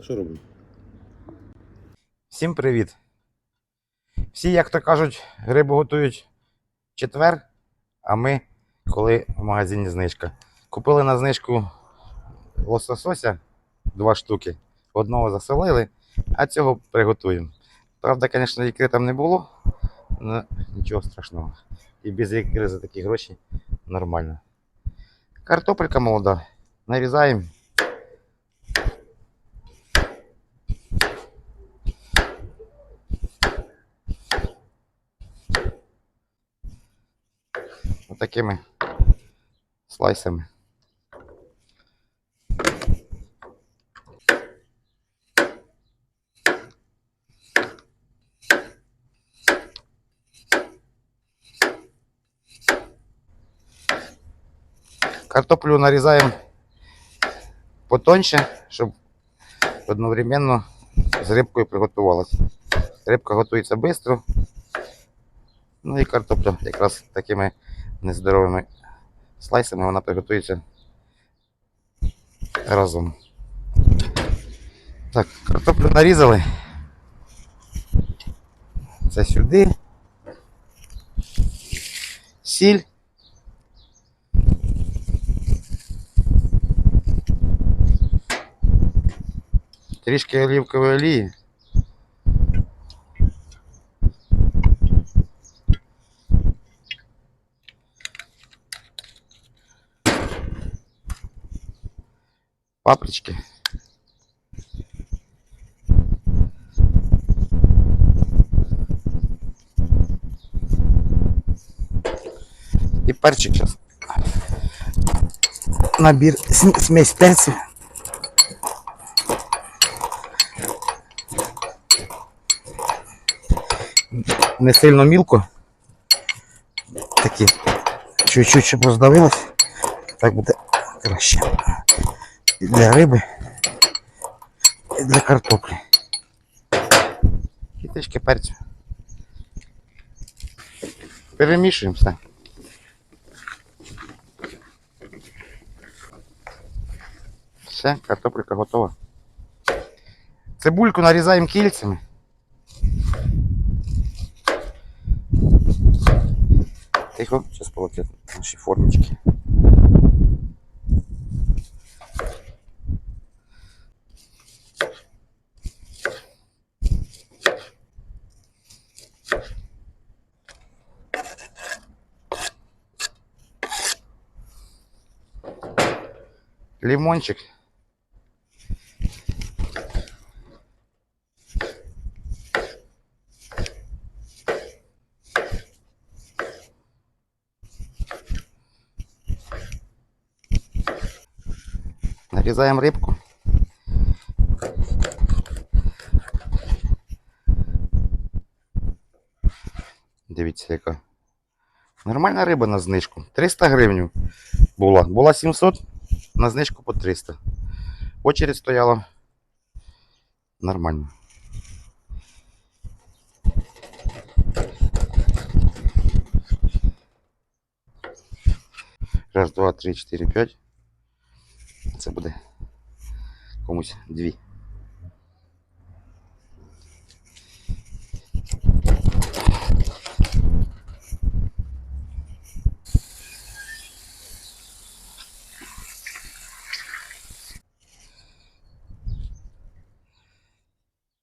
Що робимо? Всім привіт! Всі, як то кажуть, рибу готують четвер, а ми, коли в магазині знижка. Купили на знижку лососося два штуки. Одного засолили, а цього приготуємо. Правда, звісно, ікри там не було, але нічого страшного. І без ікри за такі гроші нормально. Картопелька молода. Нарізаємо. Отакими слайсами. Картоплю нарізаємо потоньше, щоб одновременно з рибкою приготувалася. Рибка готується швидко. Ну і картопля якраз такими нездоровими слайсами вона приготується разом. Так, картоплю нарізали. Це сюди. Сіль. Трішки олівкової олії. Папрички. І перчик зараз. Набір смесь перців. Не сильно мілко. Такі чуть-чуть, щоб роздавилось. Так буде краще для риби, і для картоплі. І трішки перцю. Перемішуємо все. Все, готова. Цибульку нарізаємо кільцями. Тихо, зараз полетять наші формочки. Лимончик. Нарезаем рыбку. Дивіться, яка. Нормальна риба на знижку. 300 гривень була. Була 700, на знижку по 300. Очередь стояла. Нормально. Раз, два, три, чотири, п'ять. Це буде комусь дві.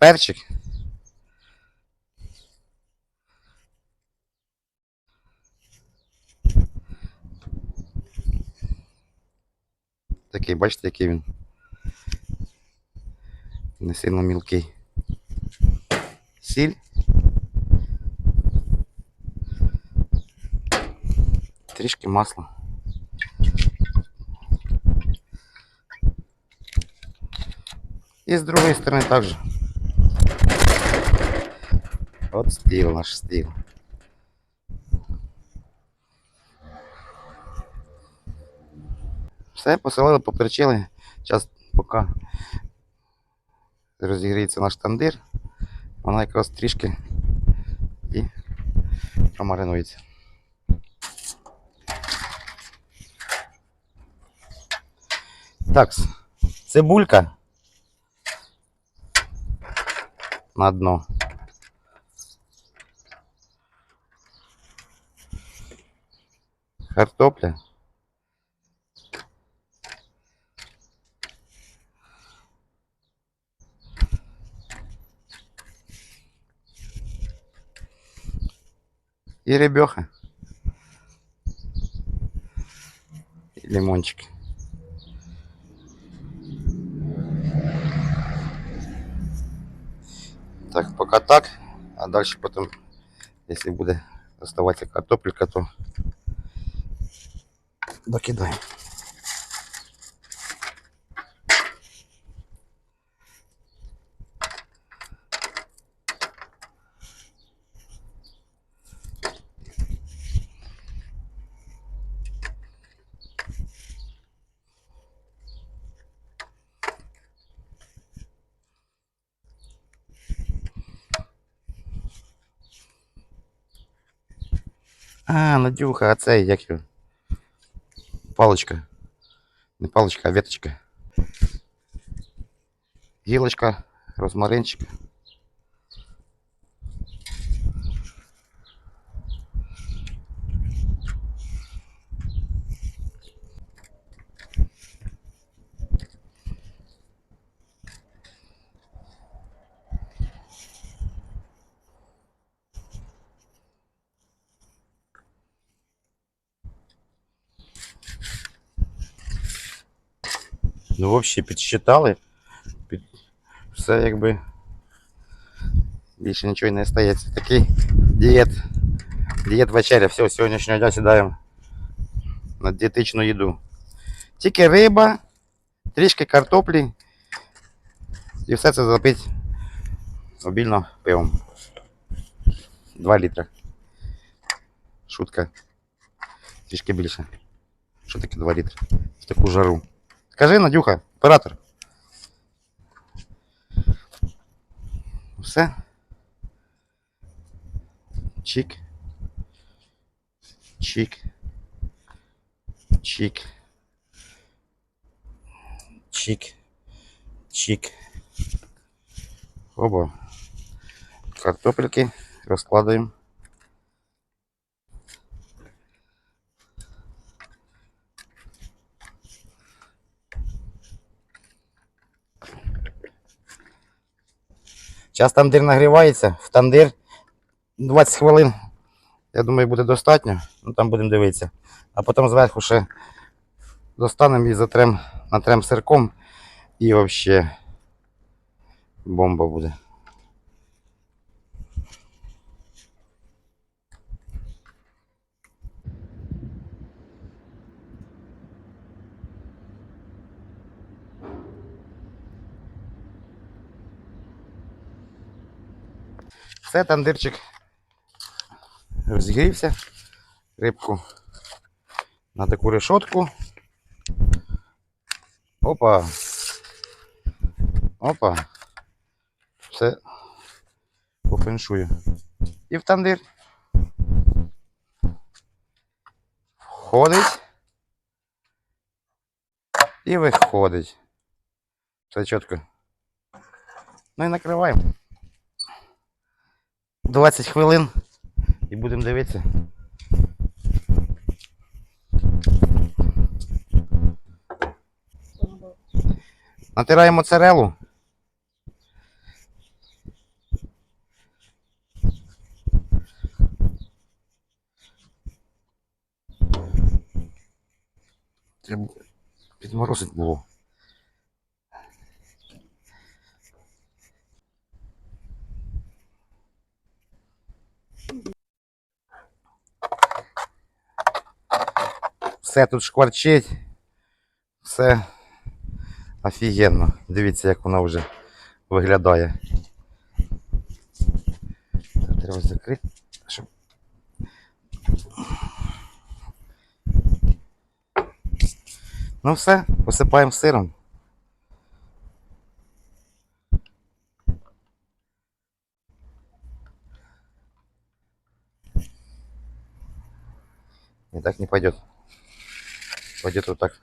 Перчик. Такий, бачите, який він. Не сильно мілкий. Сіль. Трішки масла. І з другої сторони також. От стіл наш стіл. Все, посолили, поперчили. Зараз поки розігріється наш тандир, вона якраз трішки і промаринується. Так, цибулька на дно. Картопля. И ребеха. И лимончик. Так, пока так. А дальше потом, если будет оставаться картопелька, то докидаем. А, Надюха, а цей, як його? Паличка. Не палочка, а веточка. Гілочка, розмаринчик. Ну, взагалі, підсчитали. Під... Все якби. Більше нічого не стається. Такий дієт. Дієт вечеря. Все, з сьогоднішнього дня сідаємо на дієтичну їду. Тільки риба, трішки картоплі. І все це запить обільно пивом. 2 літра. Шутка. Трішки більше. Що таке 2 літри? В таку жару. Скажи, Надюха, оператор. Все. Чик. Чик. Чик. Чик. Чик. Оба. Картопельки розкладаємо. Зараз тандир нагрівається, в тандир 20 хвилин. Я думаю, буде достатньо. Ну там будемо дивитися. А потім зверху ще достанемо і затрем, натрем сирком. І взагалі бомба буде. Все, тандирчик розігрівся. Рибку на таку решетку. Опа. Опа. Все по феншую. І в тандир. Входить. І виходить. Все чітко. Ну і накриваємо. 20 хвилин і будемо дивитися. Натираємо моцарелу. Треба підморозити було. Все тут шкварчить. Все офігенно. Дивіться, як вона вже виглядає. Треба закрити, щоб. Ну все, посипаємо сиром. И так не пойдет. Вот где-то вот так.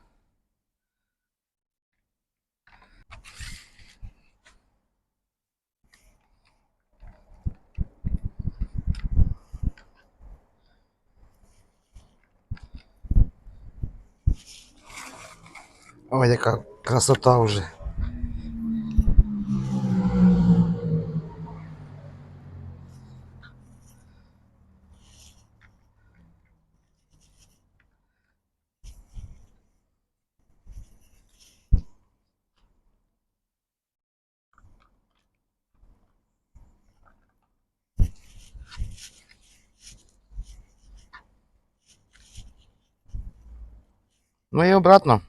Ой, яка красота уже. Ну і обратно.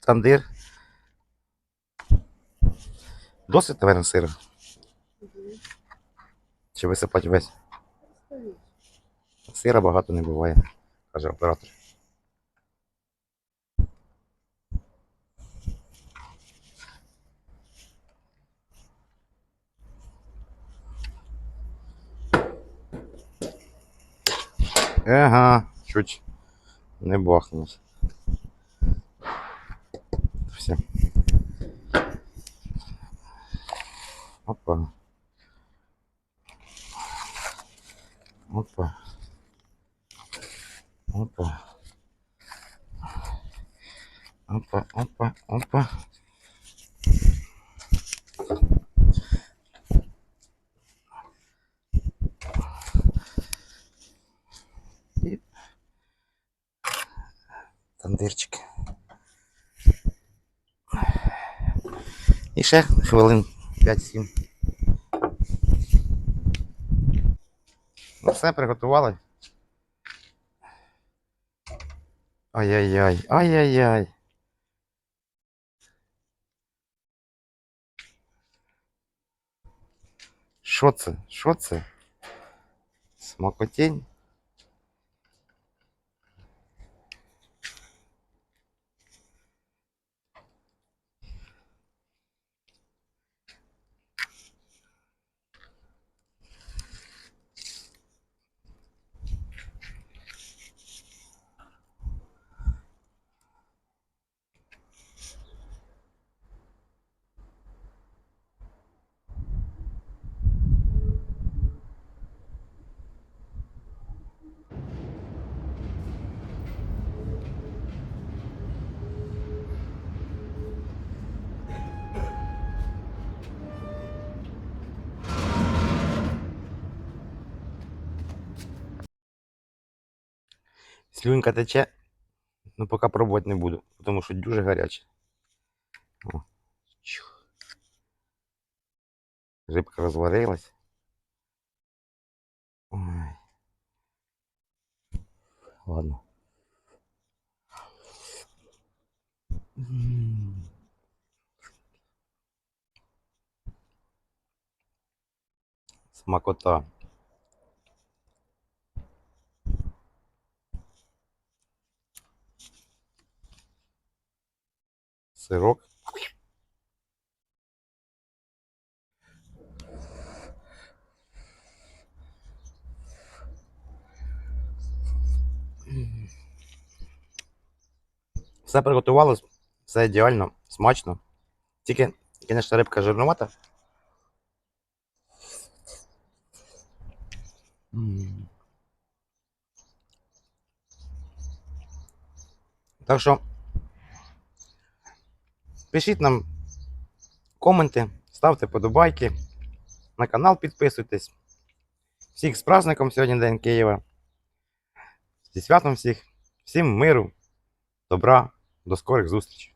Тандир. Досить, наверное, сира. Чи висипати весь? Сира багато не буває, каже оператор. Ага, чуть не бахнуть. Опа. Опа. Опа, опа, опа. І тандирчик. І ще хвилин 5-7. Все, приготували. Ай-яй-яй, ай-яй-яй. Що це? Що це? Смакотінь? Слюнька тече, ну поки пробувати не буду, тому що дуже гаряче. О. Чух. Рибка розварилась. Ой. Ладно. Смакота. Сирок. Все приготувалось, все ідеально, смачно. Тільки, звісно, рибка жирнувата. Так що пишіть нам коменти, ставте подобайки, на канал підписуйтесь. Всіх з праздником сьогодні День Києва. Зі святом всіх, всім миру, добра, до скорих зустрічей.